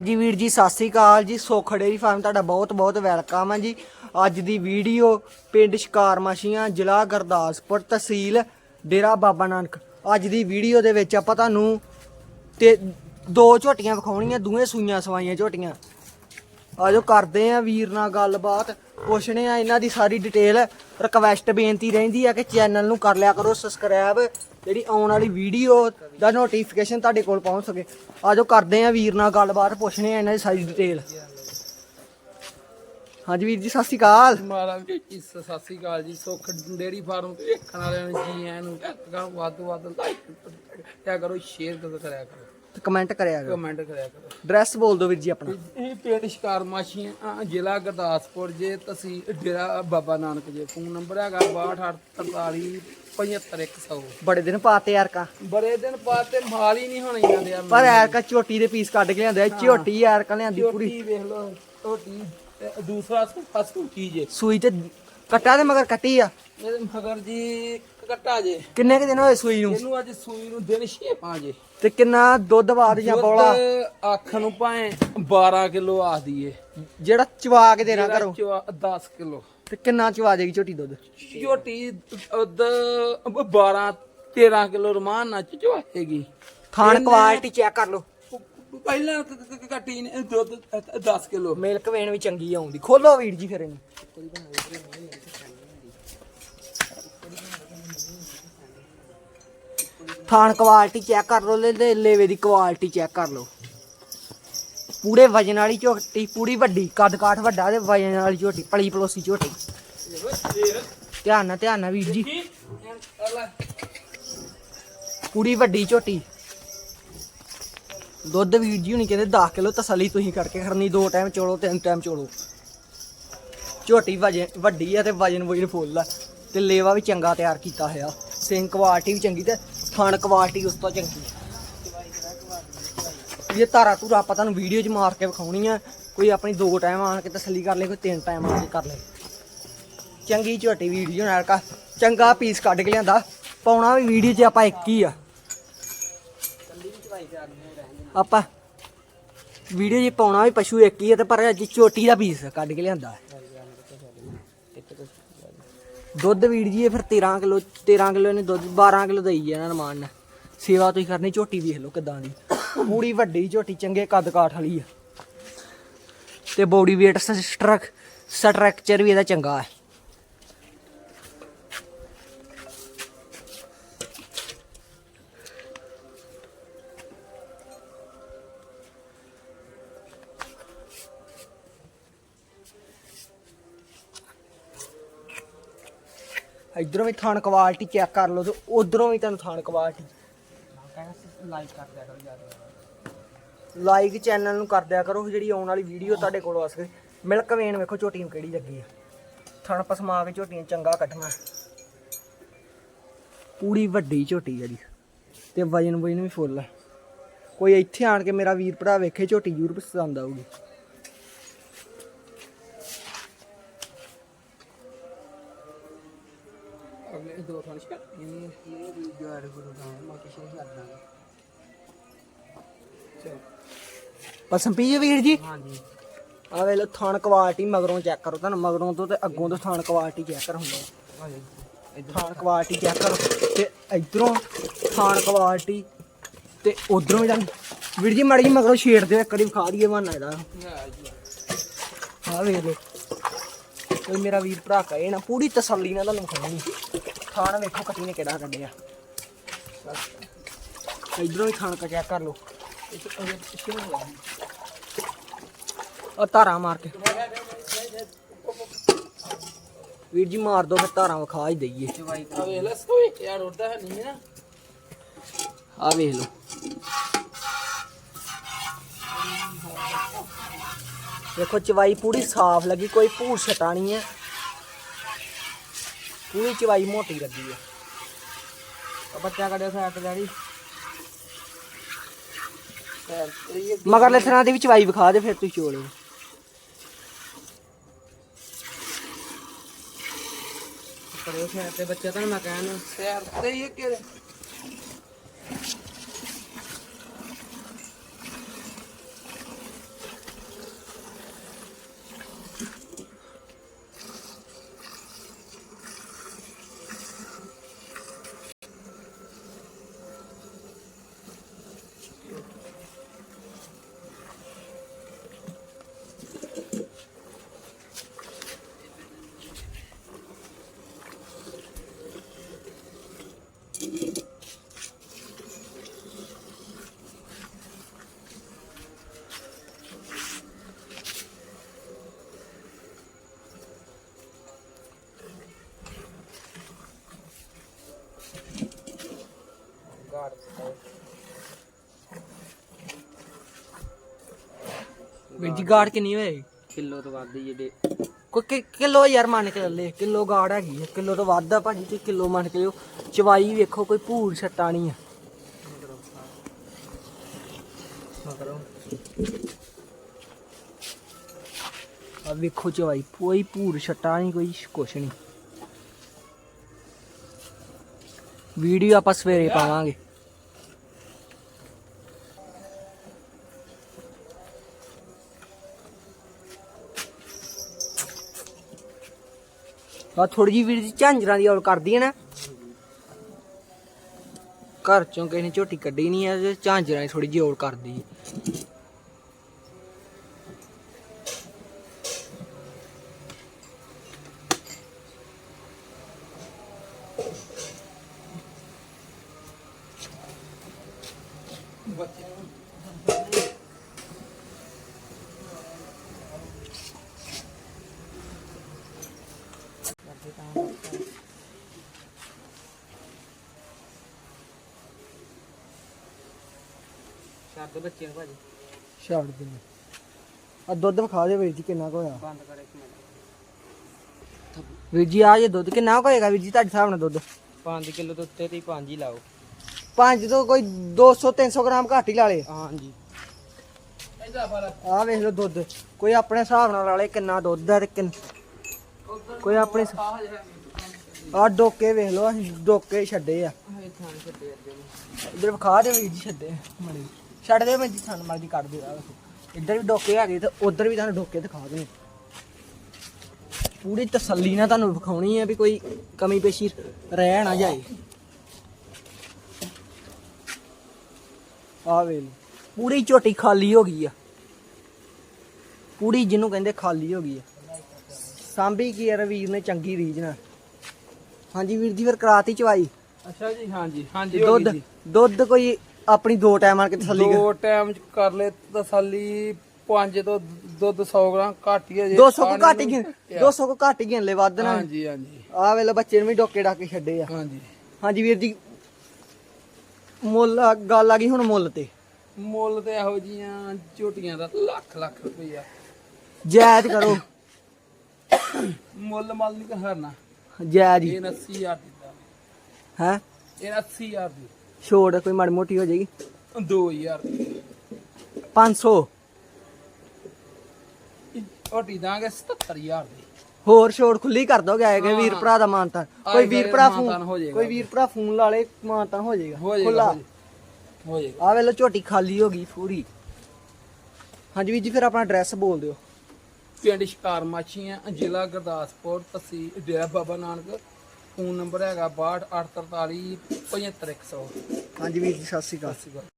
ਜੀ ਵੀਰ ਜੀ, ਸਤਿ ਸ੍ਰੀ ਅਕਾਲ ਜੀ। ਸੁੱਖ ਡੇਰੀ ਫਾਰਮ, ਤੁਹਾਡਾ ਬਹੁਤ ਬਹੁਤ ਵੈਲਕਮ ਹੈ ਜੀ। ਅੱਜ ਦੀ ਵੀਡੀਓ ਪਿੰਡ ਸ਼ਿਕਾਰ ਮਾਸ਼ੀਆਂ ਜ਼ਿਲ੍ਹਾ ਗੁਰਦਾਸਪੁਰ ਤਹਿਸੀਲ ਡੇਰਾ ਬਾਬਾ ਨਾਨਕ। ਅੱਜ ਦੀ ਵੀਡੀਓ ਦੇ ਵਿੱਚ ਆਪਾਂ ਤੁਹਾਨੂੰ ਤੇ ਦੋ ਝੋਟੀਆਂ ਵਿਖਾਉਣੀਆਂ, ਦੋਵੇਂ ਸੂਈਆਂ ਸਵਾਈਆਂ ਝੋਟੀਆਂ। ਆਜੋ ਕਰਦੇ ਆ ਵੀਰ ਨਾਲ ਗੱਲਬਾਤ। ਪੁੱਛਣੇ ਆ ਇਹਨਾਂ ਦੀ ਸਾਰੀ ਡਿਟੇਲ ਰਿਕਵੈਸਟ ਬੇਨਤੀ ਰਹਿੰਦੀ ਆ ਕਿ ਚੈਨਲ ਨੂੰ ਕਰ ਲਿਆ ਕਰੋ ਸਬਸਕ੍ਰਾਈਬ ਜਿਹੜੀ ਆਉਣ ਵਾਲੀ ਵੀਡੀਓ ਦਾ ਨੋਟੀਫਿਕੇਸ਼ਨ ਤੁਹਾਡੇ ਕੋਲ ਪਹੁੰਚ ਸਕੇ। ਆਜੋ ਕਰਦੇ ਆ ਵੀਰ ਨਾਲ ਗੱਲਬਾਤ ਪੁੱਛਣੇ ਆ ਇਹਨਾਂ ਦੀ ਸਾਰੀ ਡਿਟੇਲ ਹਾਂਜੀ ਵੀਰ ਜੀ, ਸਤਿ ਸ਼੍ਰੀ ਅਕਾਲ। ਮਹਾਰਾਜ ਜੀ ਸਤਿ ਸ੍ਰੀ ਅਕਾਲ ਜੀ। ਸੁੱਖ ਡੇਰੀ ਫਾਰਮ ਤੇ ਵਾਲਿਆਂ ਨੂੰ ਜੀ ਆਇਆਂ ਨੂੰ। ਗਾ ਵੱਧ ਲਾਈਕ ਕਿਆ ਕਰੋ ਸ਼ੇਅਰ ਕਰਿਆ ਕਰੋ। ਕਮੈਂਟ ਕਰਿਆ ਕਰੋ। ਕਮੈਂਟ ਕਰਿਆ ਕਰੋ। ਐਡਰੈਸ ਬੋਲ ਦਿਓ ਵੀਰ ਜੀ ਆਪਣਾ। ਇਹ ਪਿੰਡ ਸ਼ਿਕਾਰ ਮਾਸ਼ੀਆਂ ਅ, ਜ਼ਿਲ੍ਹਾ ਗੁਰਦਾਸਪੁਰ ਜੇ ਤਹਿਸੀਲ ਡੇਰਾ ਬਾਬਾ ਨਾਨਕ ਜੇ। ਫੋਨ ਨੰਬਰ ਹੈਗਾ 6243 75100 ਬੜੇ ਦਿਨ ਪਾਤੇ ਯਾਰ ਕਾ ਬੜੇ ਦਿਨ ਬਾਅਦ ਤੇ ਮਾਲ ਹੀ ਨਹੀਂ ਹੋਣਾ ਇਹਨਾਂ ਦੇ ਯਾਰ ਪਰ ਯਾਰ ਕਾ ਝੋਟੀ ਦੇ ਪੀਸ ਕੱਢ ਕੇ ਲਿਆਂਦੇ। ਝੋਟੀ ਯਾਰ ਕਾ ਲਿਆਂਦੀ ਪੂਰੀ। ਝੋਟੀ ਵੇਖ ਲਓ ਝੋਟੀ। ਦੂਸਰਾ ਸੁੱਕਾ ਸੁੱਕੀ ਜੇ। ਸੂਈ ਤੇ ਕੱਟਾ ਦੇ ਮਗਰ ਕੱਟੀ ਆ। ਮਗਰ ਜੀ ਕੱਟਾ ਜੇ। ਕਿੰਨੇ ਕੁ ਦਿਨ ਹੋਏ ਸੂਈ ਨੂੰ? ਇਹਨੂੰ ਅੱਜ ਸੂਈ ਨੂੰ ਦਿਨ 6 5 ਤੇ ਕਿੰਨਾ ਦੁੱਧ ਬਾਦ ਜਾਂ ਬੋਲਾ? ਅੱਖ ਨੂੰ ਭਾਵੇਂ 12 ਕਿਲੋ ਆਖ ਦਈਏ। ਜਿਹੜਾ ਚਵਾ ਕੇ ਦੇਣਾ ਕਰੋ 10 ਕਿਲੋ। ਤੇ ਕਿੰਨਾ ਚਵਾ ਜਾਏਗੀ ਝੋਟੀ ਦੁੱਧ? ਝੋਟੀ ਦੁੱਧ 12 13 ਕਿਲੋ ਰਮਾਨ ਨਾਲ ਚਵਾਏਗੀ। ਖਾਣ ਕੁਆਲਿਟੀ ਚੈੱਕ ਕਰ ਲਓ। ਪਹਿਲਾਂ ਨੇ ਦੁੱਧ 10 ਕਿਲੋ। ਮਿਲਕ ਵੇਣ ਵੀ ਚੰਗੀ ਆਉਂਦੀ। ਖੋਲੋ ਵੀਰ ਜੀ ਫਿਰ ਇਹਨੂੰ। ਥਾਣ ਕੁਆਲਿਟੀ ਚੈੱਕ ਕਰ ਲਓ ਲੈ- ਲੇਵੇ ਦੀ ਕੁਆਲਿਟੀ ਚੈੱਕ ਕਰ ਲਓ। ਪੂਰੇ ਵਜਨ ਵਾਲੀ ਝੋਟੀ ਪੂਰੀ ਵੱਡੀ, ਕੱਦ ਕਾਠ ਵੱਡਾ ਤੇ ਵਜਨ ਵਾਲੀ ਝੋਟੀ, ਪਲੀ ਪਲੋਸੀ ਝੋਟੀ। ਧਿਆਨ ਨਾਲ ਧਿਆਨ ਨਾਲ ਵੀਰ ਜੀ। ਪੂਰੀ ਵੱਡੀ ਝੋਟੀ। ਦੁੱਧ ਵੀਰ ਜੀ ਹੁਣੀ ਕਹਿੰਦੇ 10 ਕਿਲੋ ਤਸੱਲੀ ਤੁਸੀਂ ਕਰਕੇ ਖੜਨੀ, ਦੋ ਟਾਈਮ ਚੋਲੋ, ਤਿੰਨ ਟਾਈਮ ਚੋਲੋ। ਝੋਟੀ ਵਜਨ ਵੱਡੀ ਆ ਤੇ ਵਜਨ ਵਜਨ ਫੁੱਲ ਆ। ਤੇ ਲੇਵਾ ਵੀ ਚੰਗਾ ਤਿਆਰ ਕੀਤਾ ਹੋਇਆ। ਸਿੰਕ ਕੁਆਲਿਟੀ ਵੀ ਚੰਗੀ ਤੇ ਥਣ ਕੁਆਲਿਟੀ ਉਸ ਤੋਂ ਚੰਗੀ ਇਹ ਤਾਰਾ ਤੂਰਾ ਆਪਾਂ ਤੁਹਾਨੂੰ ਵੀਡੀਓ 'ਚ ਮਾਰ ਕੇ ਵਿਖਾਉਣੀ ਆ। ਕੋਈ ਆਪਣੀ ਦੋ ਟਾਈਮ ਆਣ ਕੇ ਤਸੱਲੀ ਕਰ ਲੇ, ਕੋਈ ਤਿੰਨ ਟਾਈਮ ਆਣ ਕੇ ਕਰ ਲੇ। ਚੰਗੀ ਝੋਟੀ ਵੀਡੀਓ ਨਾਲ ਕਾ, ਚੰਗਾ ਪੀਸ ਕੱਢ ਕੇ ਲਿਆਂਦਾ। ਪਾਉਣਾ ਵੀ ਵੀਡੀਓ 'ਚ ਆਪਾਂ ਇੱਕ ਹੀ ਆ। ਆਪਾਂ ਵੀਡੀਓ 'ਚ ਪਾਉਣਾ ਵੀ ਪਸ਼ੂ ਇੱਕ ਹੀ ਆ ਤੇ ਪਰ ਅੱਜ ਝੋਟੀ ਦਾ ਪੀਸ ਕੱਢ ਕੇ ਲਿਆਂਦਾ। ਦੁੱਧ ਵੀਰ ਜੀ, ਇਹ ਫਿਰ 13 ਕਿਲੋ 13 ਕਿਲੋ ਨੇ ਦੁੱਧ 12 ਕਿਲੋ ਦਈ ਜਾਣਾ ਰਮਾਨ ਨੇ ਸੇਵਾ ਤੁਸੀਂ ਕਰਨੀ, ਝੋਟੀ ਵੇਖ ਲਓ ਕਿਦਾਂ ਦੀ। ਪੂਰੀ ਵੱਡੀ ਝੋਟੀ, ਚੰਗੇ ਕੱਦ ਕਾਠ ਵਾਲੀ ਆ। ਤੇ ਬੋਡੀ weight ਸਟਰਕ ਸਟਰਕਚਰ ਵੀ ਇਹਦਾ ਚੰਗਾ ਹੈ ਇਧਰੋਂ ਵੀ ਥਣ ਕੁਆਲਿਟੀ ਚੈੱਕ ਕਰ ਲਓ ਤੇ ਉਧਰੋਂ ਵੀ ਤੁਹਾਨੂੰ ਥਣ ਕੁਆਲਿਟੀ। ਲਾਈਕ ਕਰ ਦਿਆ ਕਰੋ ਯਾਰ ਲਾਈਕ ਚੈਨਲ ਨੂੰ ਕਰ ਦਿਆ ਕਰੋ, ਜਿਹੜੀ ਆਉਣ ਵਾਲੀ ਵੀਡੀਓ ਤੁਹਾਡੇ ਕੋਲ ਆ ਸਕੇ। ਮਿਲਕ ਵੇਨ ਵੇਖੋ ਝੋਟੀ ਨੂੰ ਕਿਹੜੀ ਲੱਗੀ ਆ। ਥਣ ਪਸਮਾ ਕੇ ਝੋਟੀਆਂ ਚੰਗਾ ਕੱਢਣਾ। ਪੂਰੀ ਵੱਡੀ ਝੋਟੀ ਜਿਹੜੀ। ਤੇ ਵਜਨ ਵਜਨ ਵੀ ਫੁੱਲ ਹੈ ਕੋਈ ਇੱਥੇ ਆਣ ਕੇ ਮੇਰਾ ਵੀਰ ਭਰਾ ਵੇਖੇ ਝੋਟੀ ਜ਼ਰੂਰ ਪਸੰਦ ਆਊਗੀ। ਦੋ ਥਾਂ ਸ਼ਕਾ ਇਹ ਇਹ ਵੀਡੀਓ ਐਡ ਗੁਰੂ ਦਾ ਮੈਂ ਕਿਸੇ ਨੂੰ ਕਰ ਦਾਂਗਾ ਚਲੋ। ਪਸੰਦ ਪੀਏ ਵੀਰ ਜੀ। ਹਾਂਜੀ। ਆ ਵੇਖ ਲਓ ਥਣ ਕੁਆਲਿਟੀ ਮਗਰੋਂ ਚੈੱਕ ਕਰੋ ਤੁਹਾਨੂੰ ਮਗਰੋਂ ਤੋਂ ਤੇ ਅੱਗੋਂ ਤੋਂ ਥਣ ਕੁਆਲਿਟੀ ਚੈੱਕ ਕਰ ਹੁੰਦਾ ਹਾਂਜੀ। ਥਾਣ ਕੁਆਲਿਟੀ ਚੈੱਕ ਕਰੋ ਤੇ ਇਧਰੋਂ ਥਾਣ ਕੁਆਲਿਟੀ ਤੇ ਉਧਰੋਂ ਵੀ ਤਾਂ ਵੀਰ ਜੀ ਮਾੜੀ ਜੀ ਮਗਰੋਂ ਛੇੜ ਦਿਓ ਇੱਕ ਵਾਰੀ ਵਿਖਾ ਦਈਏ ਬਹਾਨਾ ਇਹਦਾ। ਆ ਵੇਖ ਕੋਈ ਮੇਰਾ ਵੀਰ ਭਰਾ ਕਹੇ ਨਾ ਪੂਰੀ ਤਸੱਲੀ ਨਾਲ ਤੁਹਾਨੂੰ ਖਾਣੀ ਵੇਖੋ ਕੱਟੀ ਨੇ ਕਿਹੜਾ ਕੱਢਿਆ। ਇਧਰੋਂ ਵੀ ਥਾਣ ਕਾ ਚੈੱਕ ਕਰ ਲਓ। ਆ ਧਾਰਾ ਮਾਰ ਕੇ। ਵੀਰ ਜੀ ਮਾਰ ਦੋ, ਫਿਰ ਧਾਰਾਂ ਵਿਖਾ ਹੀ ਦਈਏ। ਆ ਵੇਖ ਲੈ ਸੋਈ ਯਾਰ ਉੱਡਦਾ ਹੈ ਨਹੀਂ ਨਾ ਆ ਵੇਖ ਲਓ ਦੇਖੋ ਚਵਾਈ ਪੂਰੀ ਸਾਫ਼ ਲੱਗੀ, ਕੋਈ ਭੂਰ ਛਟਾ ਨਹੀਂ ਹੈ। ਪੂਰੀ ਚਵਾਈ ਮੋਟੀ ਲੱਗੀ ਹੈ ਆ ਬੱਚਾ ਕੱਢਿਆ ਸਾਈਡ ਡੈਡੀ। ਮਗਰਲੇ ਥਰਾਂ ਦੀ ਵੀ ਚਵਾਈ ਵਿਖਾ ਦੇ ਫਿਰ ਤੁਸੀਂ ਚੋਲੇ ਕਰਿਓ ਫਿਰ ਤੇ ਬੱਚਾ ਤਾਂ ਮੈਂ ਕਹਿਣ ਯਾਰ ਤੇ ਇਹ ਕਿ ਵੀਰ ਜੀ ਗਾੜ ਕਿੰਨੀ ਹੋਏ? ਕਿਲੋ ਤੋਂ ਵੱਧ ਹੀ ਜਿਹੜੇ ਕੋਈ ਕਿ- ਕਿਲੋ ਯਾਰ ਮੰਨ ਕੇ ਚੱਲੇ ਕਿਲੋ ਗਾੜ ਹੈਗੀ ਹੈ ਕਿਲੋ ਤੋਂ ਵੱਧ ਆ ਭਾਜੀ ਤੇ ਕਿਲੋ ਮੰਨ ਕੇ ਜੋ ਚਵਾਈ ਵੇਖੋ ਕੋਈ ਭੂਰ ਛੱਟਾ ਨਹੀਂ ਆ। ਆ ਵੇਖੋ ਚਵਾਈ ਕੋਈ ਭੂਰ ਛੱਟਾ ਨਹੀਂ ਕੋਈ ਕੁਛ ਨਹੀਂ। ਵੀਡੀਓ ਆਪਾਂ ਸਵੇਰੇ ਪਾਵਾਂਗੇ। ਆ ਥੋੜੀ ਜਿਹੀ ਵੀਰ ਜੀ ਝਾਂਜਰਾਂ ਦੀ ਔਲ ਕਰਦੀ ਹੈ ਨਾ। ਘਰ ਚੋਂ ਕਿਸੇ ਨੇ ਝੋਟੀ ਕੱਢੀ ਨਹੀਂ ਹੈ ਝਾਂਜਰਾਂ ਦੀ ਥੋੜੀ ਜਿਹੀ ਔਲ ਕਰਦੀ ਹੈ। ਛੱਡ ਬੱਚੇ ਨੂੰ ਭਾਜੀ। ਛੱਡ ਦੇ। ਆ ਦੁੱਧ ਵਿਖਾ ਦੇ ਵੀਰ ਜੀ ਕਿੰਨਾ ਕੁ ਹੋਇਆ? ਬੰਦ ਕਰ ਇੱਕ ਮਿੰਟ। ਵੀਰ ਜੀ ਆ ਜੇ ਦੁੱਧ ਕਿੰਨਾ ਕੁ ਹੋਏਗਾ ਵੀਰ ਜੀ ਤੁਹਾਡੇ ਹਿਸਾਬ ਨਾਲ ਦੁੱਧ? 5 ਕਿਲੋ ਤੋਂ ਉੱਤੇ ਤੇ 5 ਹੀ ਲਾਓ। ਪੰਜ ਤੋਂ ਕੋਈ 200 300 ਗ੍ਰਾਮ ਘੱਟ ਹੀ ਲਾ ਲੇ ਹਾਂਜੀ। ਇਹਦਾ ਫ਼ਰਕ ਆ ਵੇਖ ਲਓ ਦੁੱਧ। ਕੋਈ ਆਪਣੇ ਹਿਸਾਬ ਨਾਲ ਲਾ ਲੇ ਕਿੰਨਾ ਦੁੱਧ ਹੈ ਤੇ ਕਿੰਨ ਕੋਈ ਆਪਣੇ ਆ ਡੋਕੇ ਵੇਖ ਲਓ ਅਸੀਂ ਡੋਕੇ ਛੱਡੇ ਆ। ਇਹ ਥਾਂ ਛੱਡੇ ਅੱਗੇ। ਨੂੰ ਇੱਧਰ ਵਿਖਾ ਦੇ ਵੀਰ ਜੀ ਛੱਡੇ ਮੜੀ ਛੱਡ ਦੇ ਮੈਂ ਜੀ ਸਾਨੂੰ ਮਰਜ਼ੀ ਕੱਢ ਦੇ ਇੱਧਰ ਵੀ ਡੋਕੇ ਹੈਗੇ ਤੇ ਉਧਰ ਵੀ ਤੁਹਾਨੂੰ ਡੋਕੇ ਦਿਖਾ ਦੇ ਪੂਰੀ ਤਸੱਲੀ ਨਾਲ ਤੁਹਾਨੂੰ ਵਿਖਾਉਣੀ ਹੈ ਵੀ ਕੋਈ ਕਮੀ ਪੇਸ਼ੀ ਰਹਿ ਨਾ ਜਾਏ। ਆ ਵੇਲ ਪੂਰੀ ਝੋਟੀ ਖਾਲੀ ਹੋ ਗਈ ਆ। ਪੂਰੀ ਜਿਹਨੂੰ ਕਹਿੰਦੇ ਖਾਲੀ ਹੋ ਗਈ ਆ। ਸਾਂਭੀ ਕੀ ਯਾਰ ਵੀਰ ਨੇ ਚੰਗੀ ਰੀਝ ਨਾਲ। ਹਾਂਜੀ ਵੀਰ ਜੀ ਫਿਰ ਕਰਾਤੀ ਚਵਾਈ? ਅੱਛਾ ਜੀ ਹਾਂਜੀ ਹਾਂਜੀ ਦੁੱਧ। ਦੁੱਧ ਕੋਈ ਆਪਣੀ ਦੋ ਟਾਈਮਾਂ ਕੇ ਤਸੱਲੀ ਦੋ ਟਾਈਮ ਚ ਕਰ ਲੈ ਤਸੱਲੀ 5 ਤੋਂ ਦੁੱਧ 100 ਗ੍ਰਾਮ ਘੱਟ ਹੀ ਹੈ ਜੀ 200 ਕੋ ਘੱਟ ਹੀ ਗਿਣ 200 ਕੋ ਘੱਟ ਹੀ ਲੈ ਵੱਧ ਨਾ ਹਾਂਜੀ ਹਾਂਜੀ। ਆ ਵੇਲੇ ਬੱਚੇ ਨੂੰ ਵੀ ਡੋਕੇ ਡਾਕੇ ਛੱਡੇ ਆ। ਹਾਂਜੀ। ਹਾਂਜੀ ਵੀਰ ਜੀ ਮੁੱਲ ਗੱਲ ਆ ਗਈ ਹੁਣ ਮੁੱਲ ਤੇ। ਮੁੱਲ ਤੇ ਇਹੋ ਜੀਆਂ ਝੋਟੀਆਂ ਦਾ ਲੱਖ ਲੱਖ ਰੁਪਈਆ। ਜਾਇਜ਼ ਕਰੋ। ਮੁੱਲ ਮਲ ਨਹੀਂ ਕਰਨਾ। ਜਾਇਜ਼ ਇਹ 80000 ਦਿੱਤਾ ਹੈ? ਇਹ 80000 ਦੀ। ਛੋੜ ਕੋਈ ਮਾੜੀ ਮੋਟੀ ਹੋ ਜਾਏਗੀ। 2000 ਦੀ 500 ਝੋਟੀ ਦਾਂਗੇ 77000 ਦੀ। ਹੋਰ ਛੋੜ ਖੁੱਲੀ ਕਰ ਦੋਗੇ ਆਏਗੇ ਵੀਰ ਭਰਾ ਦਾ ਮਾਨਤਾਨ ਕੋਈ ਵੀਰ ਭਰਾ ਫੋਨ। ਕੋਈ ਵੀਰ ਭਰਾ ਫੋਨ ਲਾ ਲੇ ਮਾਨਤਾਨ ਹੋ ਜਾਏਗਾ। ਖੁੱਲਾ ਹੋ ਜਾਏਗਾ, ਹੋ ਜਾਏਗਾ। ਆ ਵੇਲੇ ਝੋਟੀ ਖਾਲੀ ਹੋ ਗਈ ਪੂਰੀ। ਹਾਂਜੀ ਵੀਰ ਜੀ ਫਿਰ ਆਪਣਾ ਐਡਰੈਸ ਬੋਲ ਦਿਓ। ਪਿੰਡ ਸ਼ਿਕਾਰ ਮਾਛੀਆਂ ਜ਼ਿਲ੍ਹਾ ਗੁਰਦਾਸਪੁਰ ਤਹਿਸੀਲ ਡੇਰਾ ਬਾਬਾ ਨਾਨਕ। ਫੋਨ ਨੰਬਰ ਹੈਗਾ 6283 75100 ਹਾਂਜੀ ਵੀਰ ਜੀ ਸਤਿ ਸ਼੍ਰੀ ਅਕਾਲ।